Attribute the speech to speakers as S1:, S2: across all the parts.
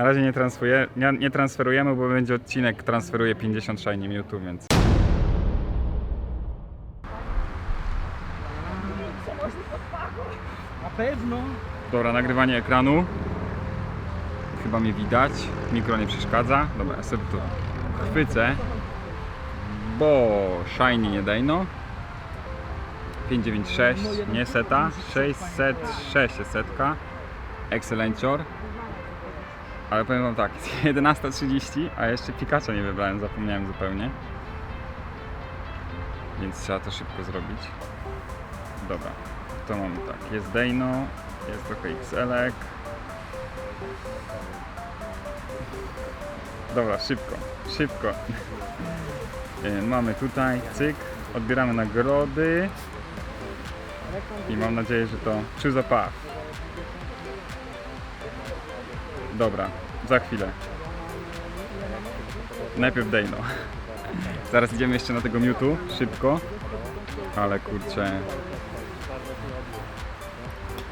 S1: Na razie nie, transferuje, nie, nie transferujemy, bo będzie odcinek transferuje 50 Shiny Mewtwo, więc...
S2: Na pewno.
S1: Dobra, nagrywanie ekranu. Chyba mnie widać. Mikro nie przeszkadza. Dobra, ja sobie tu chwycę. Bo Shiny nie dajno. 596, nie seta. 606 jest setka. Excellencior. Ale powiem wam tak, jest 11.30, a jeszcze Pikachu nie wybrałem, zapomniałem zupełnie. Więc trzeba to szybko zrobić. Dobra, to mamy tak, jest Dejno, jest trochę XL-ek. Dobra, szybko, szybko. E, Mamy tutaj, cyk, odbieramy nagrody i mam nadzieję, że to przy zapach. Dobra, za chwilę. Najpierw Dejno. Zaraz idziemy jeszcze na tego Mewtwo, szybko. Ale kurczę,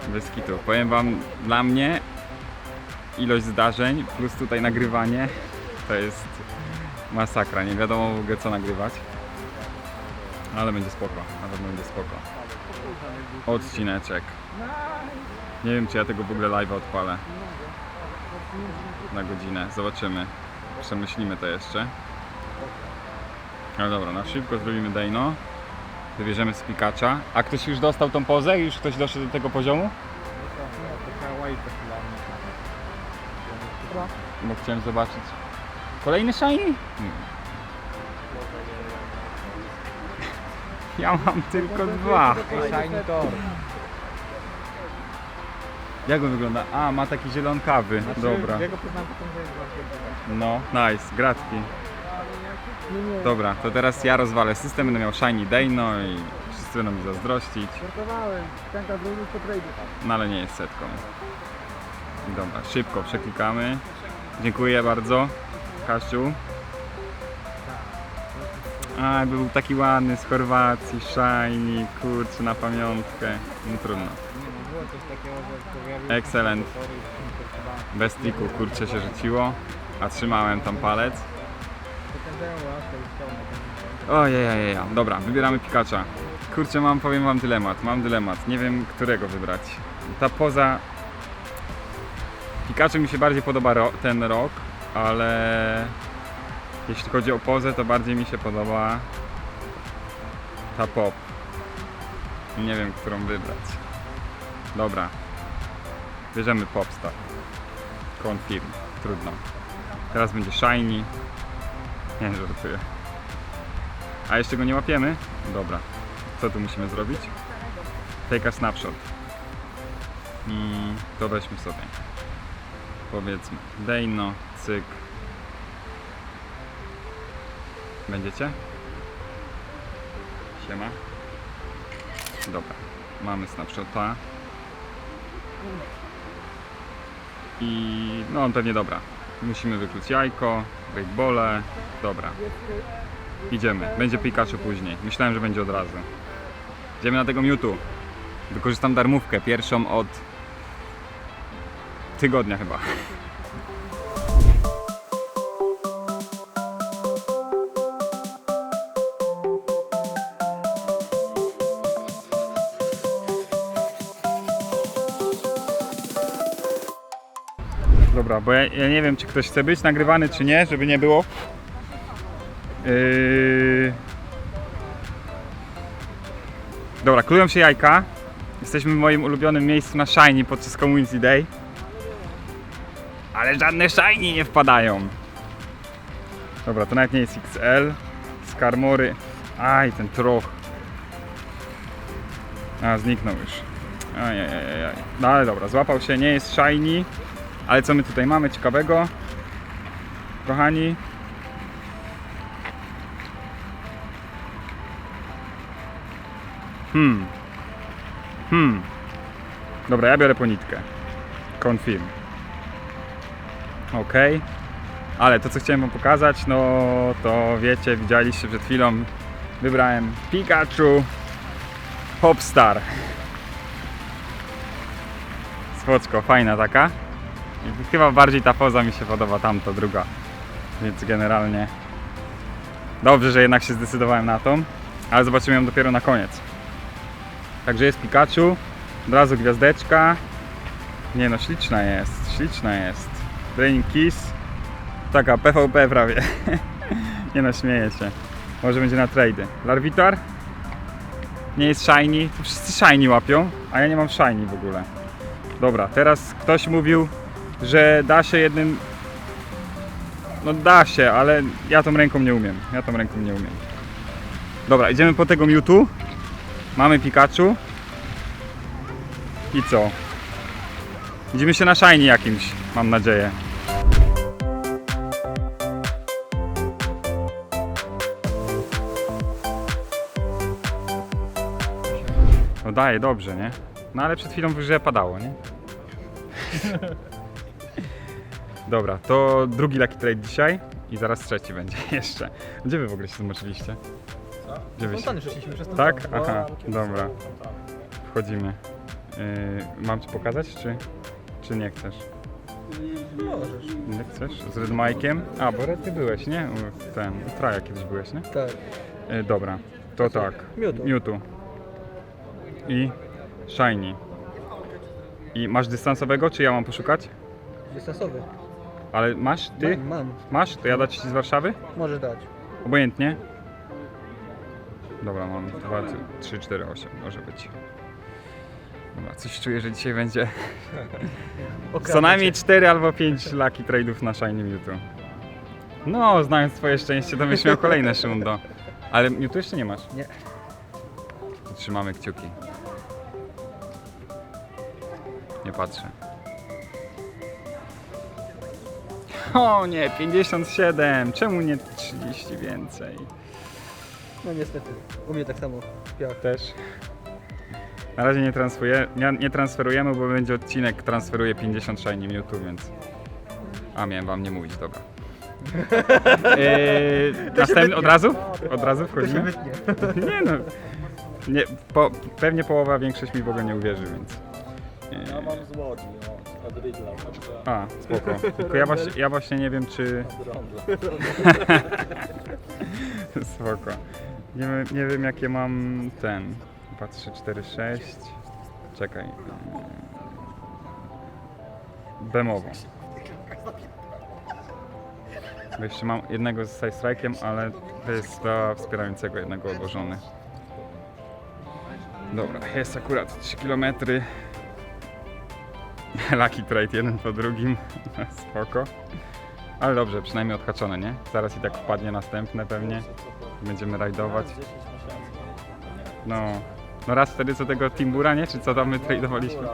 S1: bez kitu. Powiem wam, dla mnie ilość zdarzeń plus tutaj nagrywanie to jest masakra. Nie wiadomo w ogóle co nagrywać. Ale będzie spoko, na pewno będzie spoko. Odcineczek. Nie wiem czy ja tego w ogóle live odpalę. Na godzinę. Zobaczymy. Przemyślimy to jeszcze. No dobra, na szybko zrobimy Dejno. Wybierzemy z Pikacza. A ktoś już dostał tą pozę? Już ktoś doszedł do tego poziomu? Bo chciałem zobaczyć. Kolejny shiny? Ja mam tylko dwa.
S2: Shiny Tor.
S1: Jak on wygląda? A, ma taki zielonkawy. Dobra.
S2: Ja go poznałem po tym, że jest.
S1: No, nice, gratki. Dobra, to teraz ja rozwalę system, będę miał shiny Dejno i wszyscy będą mi zazdrościć.
S2: Żartowałem. Tenka zrobił po trade.
S1: No ale nie jest setką. Dobra, szybko przeklikamy. Dziękuję bardzo, Kasiu. A, był taki ładny z Chorwacji, shiny, kurczę, na pamiątkę. No trudno. Excellent. Bez triku, kurczę, się rzuciło, a trzymałem tam palec. Ojej, dobra, wybieramy Pikacha. Kurczę, mam, powiem wam dylemat, mam dylemat, nie wiem którego wybrać. Ta poza... Pikachu mi się bardziej podoba ro ten rok, ale jeśli chodzi o pozę, to bardziej mi się podoba ta pop. Nie wiem, którą wybrać. Dobra, bierzemy Popstar. Confirm, trudno. Teraz będzie Shiny. Nie, żartuję. A jeszcze go nie łapiemy? Dobra. Co tu musimy zrobić? Take a snapshot. Mm, to weźmy sobie. Powiedzmy. Dejno, cyk. Będziecie? Siema. Dobra. Mamy snapshota. I no on pewnie dobra. Musimy wykluć jajko, breakbole. Dobra. Idziemy. Będzie Pikachu później. Myślałem, że będzie od razu. Idziemy na tego Mewtwo. Wykorzystam darmówkę, pierwszą od tygodnia chyba. Dobra, bo ja, ja nie wiem, czy ktoś chce być nagrywany, czy nie, żeby nie było. Yy... Dobra, klują się jajka. Jesteśmy w moim ulubionym miejscu na Shiny podczas Community Day. Ale żadne Shiny nie wpadają. Dobra, to nawet nie jest XL. Skarmory. Aj, ten troch. A, zniknął już. Ajajajaj. No ale dobra, złapał się, nie jest Shiny. Ale co my tutaj mamy ciekawego? Kochani, Hmm. Hmm. Dobra, ja biorę ponitkę. Confirm. Ok. Ale to co chciałem wam pokazać, no to wiecie, widzieliście przed chwilą. Wybrałem Pikachu Popstar. Spoczko, fajna taka. Chyba bardziej ta poza mi się podoba, tamta druga. Więc generalnie dobrze, że jednak się zdecydowałem na tą, ale zobaczymy ją dopiero na koniec. Także jest Pikachu, od razu gwiazdeczka. Nie no, śliczna jest, śliczna jest. Training Kiss. Taka PvP prawie. Nie no, śmieję się. Może będzie na trady. Larvitar? Nie jest shiny. Wszyscy shiny łapią, a ja nie mam shiny w ogóle. Dobra, teraz ktoś mówił, że da się jednym... No da się, ale ja tą ręką nie umiem. Ja tą ręką nie umiem. Dobra, idziemy po tego Mewtwo. Mamy Pikachu. I co? Widzimy się na shiny jakimś, mam nadzieję. No daje dobrze, nie? No ale przed chwilą że padało, nie? Dobra, to drugi Lucky Trade dzisiaj i zaraz trzeci będzie jeszcze. Gdzie wy w ogóle się zmoczyliście? Gdzie wy się...
S2: Szliśmy przez ten
S1: Tak?
S2: dom.
S1: Aha, dobra. Wchodzimy. Yy, mam ci pokazać, czy, czy nie chcesz?
S2: Możesz.
S1: Nie chcesz? Z Red Mike'iem? A, bo Red ty byłeś, nie? U- Ten, u Traja kiedyś byłeś, nie?
S2: Tak.
S1: Yy, dobra, to tak.
S2: Mewtwo.
S1: Mewtwo. I Shiny. I masz dystansowego, czy ja mam poszukać?
S2: Dystansowy.
S1: Ale masz ty?
S2: Mam, mam.
S1: Masz? To ja dać ci z Warszawy?
S2: Możesz dać.
S1: Obojętnie. Dobra, mam 2, 3, 4, 8, może być. Dobra, coś czuję, że dzisiaj będzie co najmniej 4 albo 5 lucky trade'ów na Shiny Mewtwo. No, znając twoje szczęście, to byś miał kolejne szundo. Ale Mewtwo jeszcze nie masz?
S2: Nie.
S1: Trzymamy kciuki. Nie patrzę. O nie, 57! Czemu nie 30 więcej?
S2: No niestety. U mnie tak samo. Piach.
S1: Też. Na razie nie, transferuje, nie, nie transferujemy, bo będzie odcinek transferuje 50 Shiny Mewtwo, więc... A, miałem wam nie mówić, dobra. Eee, następny, od razu? Od razu wchodzimy? Nie no. Nie, po, pewnie połowa, większość mi w ogóle nie uwierzy, więc...
S3: Ja mam z Łodzi, no, od Rydla, także
S1: a, spoko. Tylko ja właśnie, ja właśnie nie wiem, czy... Spoko. Nie, wiem- nie wiem jakie mam ten. 2, 3, 4, 6. Czekaj. Bemowo. Bo jeszcze mam jednego z side strike'iem, ale to jest dla wspierającego jednego odłożony. Dobra, jest akurat 3 km. Lucky trade jeden po drugim. Spoko. Ale dobrze, przynajmniej odhaczone, nie? Zaraz i tak wpadnie następne pewnie. Będziemy rajdować.
S3: 10 miesięcy.
S1: No, no raz wtedy co tego Timbura, nie? Czy co tam my tradowaliśmy?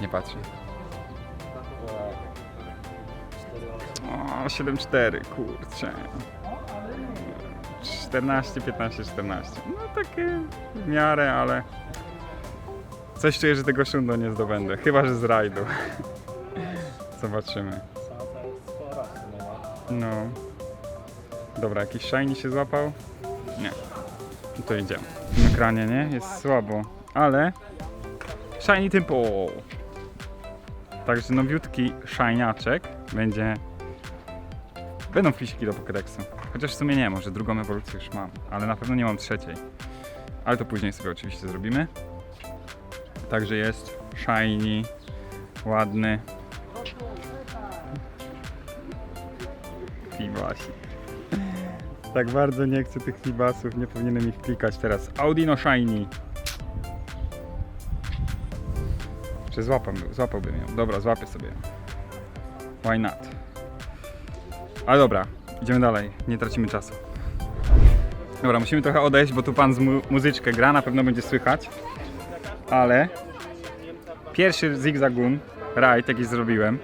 S1: Nie patrzę.
S3: góra. 4
S1: O, 7-4, kurczę. 14, 15, 14. No takie w miarę, ale coś czuję, że tego szundo nie zdobędę. Chyba, że z rajdu. Zobaczymy.
S3: No.
S1: Dobra, jakiś shiny się złapał? Nie. No to idziemy. Na ekranie, nie? Jest słabo. Ale... Shiny Tempo! Także nowiutki shiniaczek będzie... Będą wpisiki do Pokédexu. Chociaż w sumie nie, może drugą ewolucję już mam. Ale na pewno nie mam trzeciej. Ale to później sobie oczywiście zrobimy. Także jest shiny, ładny. Fibasi. Tak bardzo nie chcę tych fibasów, nie powinienem ich klikać teraz. Audino Shiny. Czy złapam, złapałbym ją? Dobra, złapię sobie. Why not? Ale dobra, idziemy dalej, nie tracimy czasu. Dobra, musimy trochę odejść, bo tu pan z mu muzyczkę gra, na pewno będzie słychać. Ale pierwszy zigzagun, rajd jaki zrobiłem,